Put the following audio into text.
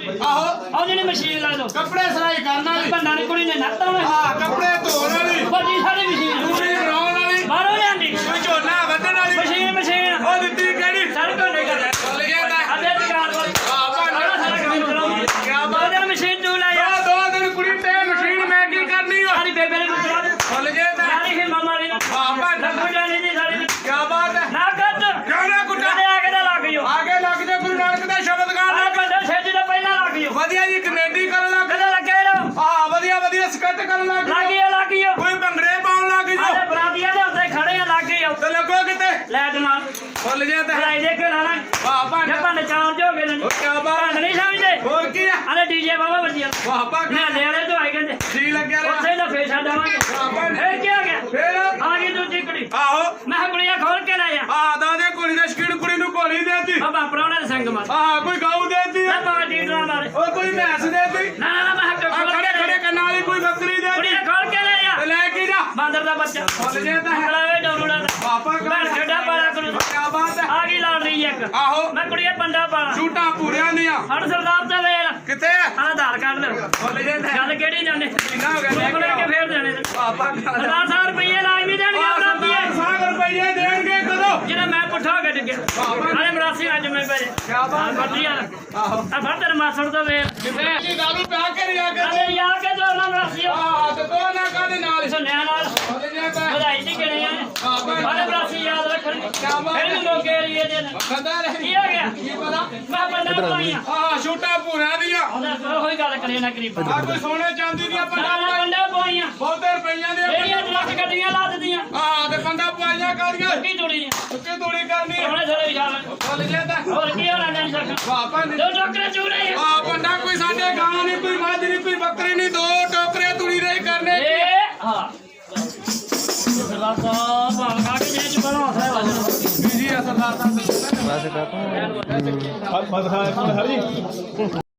ਆਹੋ ਆਹ ਜਿਹੜੀ ਮਸ਼ੀਨ ਲਾ ਦੋ। ਕੱਪੜੇ ਸਿਲਾਈ ਕਰਨ ਵਾਲੀ ਬੰਦਾ ਨੇ ਕੁੜੀ ਨੇ ਨੱਤ ਆਉਣਾ ਹਾਂ ਕੱਪੜੇ ਧੋਣ ਵਾਲੀ ਵੱਡੀ ਸਾਰੀ ਮਸ਼ੀਨ ਪੂਰੀ ਬਣਾਉਣ ਵਾਲੀ ਬਾਹਰੋਂ ਲਿਆਂਦੀ ਕੋਈ ਝੋਨਾ ਵੱਢਣ ਵਾਲੀ ਮਸ਼ੀਨ ਮਸ਼ੀਨ ਉਹ ਦਿੱਤੀ ਕਿਹੜੀ ਸਾਰੇ ਕੋਲ ਨਹੀਂ ਕਰਦਾ ਚੱਲ ਗਿਆ ਤਾਂ ਅੱਧੇ ਦੁਕਾਨ ਵਾਲੀ ਆਹ ਸਾਰਾ ਭਾਂਡਾ ਸਾਰਾ ਕੰਮ ਚਲਾਉਂਦੀ ਕਿਆ ਦੋ ਬਾਤ ਦਿਨ ਮਸ਼ੀਨ ਤੂੰ ਲੈ ਜਾ ਆ ਦੋ ਦਿਨ ਕੁੜੀ ਤੇ ਮਸ਼ੀਨ ਮੈਂ ਕੀ ਕਰਨੀ ਓ ਸਾਰੀ ਬੇਬੇ ਨੇ ਮੁਕਰਾ ਦੇ ਚੱਲ ਗਿਆ ਤਾਂ ਸਾਰੀ ਫਿਰ ਮਾਮਾ ਨੇ ਆਹ ਭਾਂਡਾ ਲੱਗੂ ਜਾਣੀ ਦੀ ਸਾਰੀ ਨੇ। ਕਿਆ ਬਾਤ ਹੈ ਨਾ ਕੱਟ ਕਿਉਂ ਨਾ ਕੁੱਟਾ ਕਦੇ ਆ ਕੇ ਨਾ ਲੱਗ ਜੋ ਆਗੇ ਲੱਗ ਜਾ ਗੁਰੂ ਨਾਨਕ ਦਾ ਸ਼ਬਦ ਗਾਣ ਆ ਲੱਗ ਬੰਦਾ ਛੇਤੀ ਤੋਂ ਪਹਿਲਾਂ ਲੱਗ ਜੋ ਵਧੀਆ ਜੀ ਕਨੇਡੀ ਕਰਨ ਲੱਗ ਕਦੇ ਲੱਗੇ ਰੋ ਆ ਵਧੀਆ ਵਧੀਆ ਸਕੱਟ ਕਰਨ ਲੱਗ ਲੱਗ ਜਾਓ। ਗਿਆ ਲੱਗ ਜੋ ਕੋਈ ਭੰਗੜੇ ਪਾਉਣ ਲੱਗ ਆਲੇ ਜਾਓ ਬਰਾਤੀਆਂ ਦੇ ਉੱਤੇ ਖੜੇ ਆ ਲੱਗ ਜੋ ਤੇ ਲੱਗੋ ਕਿਤੇ। ਲੈ ਜਨਾਬ। ਫੁੱਲ ਜੇ ਤਾਂ ਭਲਾਈ ਦੇ ਕੇ ਲਾਣਾ ਵਾਹ ਜੇ ਭਾਂਡਾ ਭਾਂਡੇ ਚਾਰਜ ਹੋ ਗਏ ਨੇ। ਕਿਆ ਬਾਤ। ਭਾਂਡ ਨਹੀਂ ਸਮਝਦੇ। ਹੋਰ ਕੀ ਆ? ਆਲੇ ਡੀਜੇ ਬਾਬਾ ਵੱਜਿਆ ਵਾਹ ਭਾਂਡਾ ਨਿਆਲੇ ਵਾਲੇ ਤੋਂ ਆਏ ਕਹਿੰਦੇ। ਜੀ ਲੱਗਿਆ ਰਿਹਾ। ਉੱਥੇ ਦਾ ਫੇਰ ਛੱਡਾਵਾਂਗੇ ਇਹ ਕੀ ਹੋ ਗਿਆ? ਫੇਰ? ਆ ਗਈ ਦੂਜੀ ਕੁੜੀ। ਆਹੋ। ਮੈਂ ਕਿਹਾ ਗੁੜੀਆ ਖੋਲ ਕੇ ਲੈ ਜਾ। ਆ ਦਾਦੇ ਕੁੜੀ ਦੇ ਸ਼ਕੀਨ ਕੁੜੀ ਨੂੰ ਗੋਲੀ ਦੇਤੀ। ਬਾਬਾ ਪ੍ਰਾਹੁਣੇ ਦੇ ਸੰਗ ਮਾਰ। ਆ ਕੋਈ ਗਾਉ ਦੇਤੀ ਨਾ ਕੋਈ ਮੈਸ ਦੇਤੀ? ਨਾ ਨਾ ਨਾ ਮੈਂ ਆ ਖੋਲ ਖੜੇ ਖੜੇ ਕੰਨਾਂ ਵਾਲੀ ਕੋਈ ਬੱਕਰੀ ਦੇਤੀ? ਗੁੜੀਆ ਖੋਲ ਕੇ ਲੈ ਤੇ ਲੈ ਕੇ ਜਾ। ਬਾਂਦਰ ਦਾ ਬੱਚਾ। ਫੁੱਲ ਜੇ ਤਾਂ। ਹੈ ਬਲਾਵੇ ਡੋਲੂੜਾ ਦਾ ਪਾਪਾ ਮੈਂ ਖੇਡਾ ਪਾਲਾ ਕਰੂ। ਕਿਆ ਬਾਤ ਹੈ? ਆ ਗਈ ਲਾਲ ਰਹੀ ਇੱਕ? ਆਹੋ। ਮੈਂ ਕੁੜੀਆ ਪੰਡਾ ਪਾਲਾ। ਝੂਟਾਂ ਪੂਰਿਆਂ ਦੀਆਂ ਹੜ ਸਰਦਾਰ ਤੇ ਵੇਲ ਕਿੱਥੇ? ਆ ਆ ਆਧਾਰ ਕਾਰਡ। ਲੈ ਫੁੱਲ ਜੇ ਤਾਂ। ਗੱਲ ਕਿਹੜੀ ਜਾਣੇ? ਕਿੰਨਾ ਹੋ ਗਿਆ ਲੈ ਕੇ। ਫੇਰ ਦੇਣੇ ਪਾਪਾ ਸਰਦਾਰ ਸਾਹਿਬ ਰੁਪਈਏ ਲਾਜ਼ਮੀ ਦੇਣਗੇ ਬਰਾਤੀਏ ਸਾਗ ਰੁਪਈਏ ਦੇਣਗੇ ਕਦੋਂ ਜਿਹੜਾ ਮੈਂ ਪੁੱਠਾ ਹੋ ਕੇ ਡਿੱਗਿਆ। ਆਲੇ ਮਰਾਸੀ ਅੱਜ ਮੈਂ ਪਏ ਕਿਆ ਬਾਤ ਆ। ਤੇਰੇ ਮਾਸੜ ਤੋਂ ਕਿਤੇ ਜੀ ਦਾਰੂ ਪਿਆ ਕੇ ਰਿਆ ਅਰੇ ਕਰਦੇ ਯਾਰ ਕੇ ਜੋ ਨਾ ਮਰਾਸੀ ਹੋ ਆ ਤੇ ਤੋ ਨਾ ਕਾਦੇ ਨਾਲ? ਸੁਣਿਆ ਨਾਲ। ਵਧਾਈ ਦੀ ਕਿਹੜੇ ਆ। ਆਲੇ ਮਰਾਸੀ ਯਾਦ ਬਾਤ ਫਿਰ ਵੀ ਮੋਗੇ ਏਰੀਏ ਦੇ ਨੇ ਖੰਦਾ ਰਹੇ ਕੀ ਹੋ ਗਿਆ? ਕੀ ਪਤਾ? ਮੈਂ ਬੰਦਾ ਪਾਈਆਂ ਆ ਝੂਟਾਂ ਪੂਰਿਆਂ ਦੀਆਂ। ਉਹੀ ਗੱਲ ਕਰੇ ਨਾ ਕਰੀਬ ਆ ਕੋਈ ਸੋਨੇ ਚਾਂਦੀ ਦੀਆਂ ਨਾ ਬੰਦਾ ਪਾਈਆਂ। ਬਹੁਤੇ ਰੁਪਈਆਂ ਦੀਆਂ। ਜਿਹੜੀਆਂ ਟਰੱਕ ਗੱਡੀਆਂ ਲਾ ਦਿੱਤੀਆਂ। ਆ ਤੇ ਪੰਡਾ ਪੁਆਈਆਂ ਕਾਦੀਆਂ ਕੀ ਤੋੜੀ ਸੁੱਕੀ ਤੋੜੀ ਕਰਨੀ ਉਹਨੇ ਸਾਰੇ ਵਿਚਾਰ ਫੁੱਲ ਜੇ ਤਾਂ ਹੋਰ ਕੀ ਹੋਣਾ ਨਹੀਂ ਸਕਦਾ ਪਾਪਾ ਨੇ ਦੋ ਟੋਕਰੇ ਚੂੜੇ ਆ। ਆ ਬੰਦਾ ਕੋਈ ਸਾਡੇ ਗਾਂ ਨਹੀਂ ਕੋਈ ਮੱਝ ਨਹੀਂ ਕੋਈ ਬੱਕਰੀ ਨਹੀਂ ਦੋ ਟੋਕਰੇ ਤੁੜੀ ਦੇ ਕਰਨੇ। ਹਾਂ। ਸਰਦਾਰ ਸਾਹਿਬ ਬਾਗਾ ਕੇ ਜੇ ਚ ਬਣਾ ਹੈ ਵਾਜਨ ਬੀਜੀ ਆ ਸਰਦਾਰ ਸਾਹਿਬ। ਬਸ ਕਾਕੂ ਮਤ ਖਾ ਹਰੀ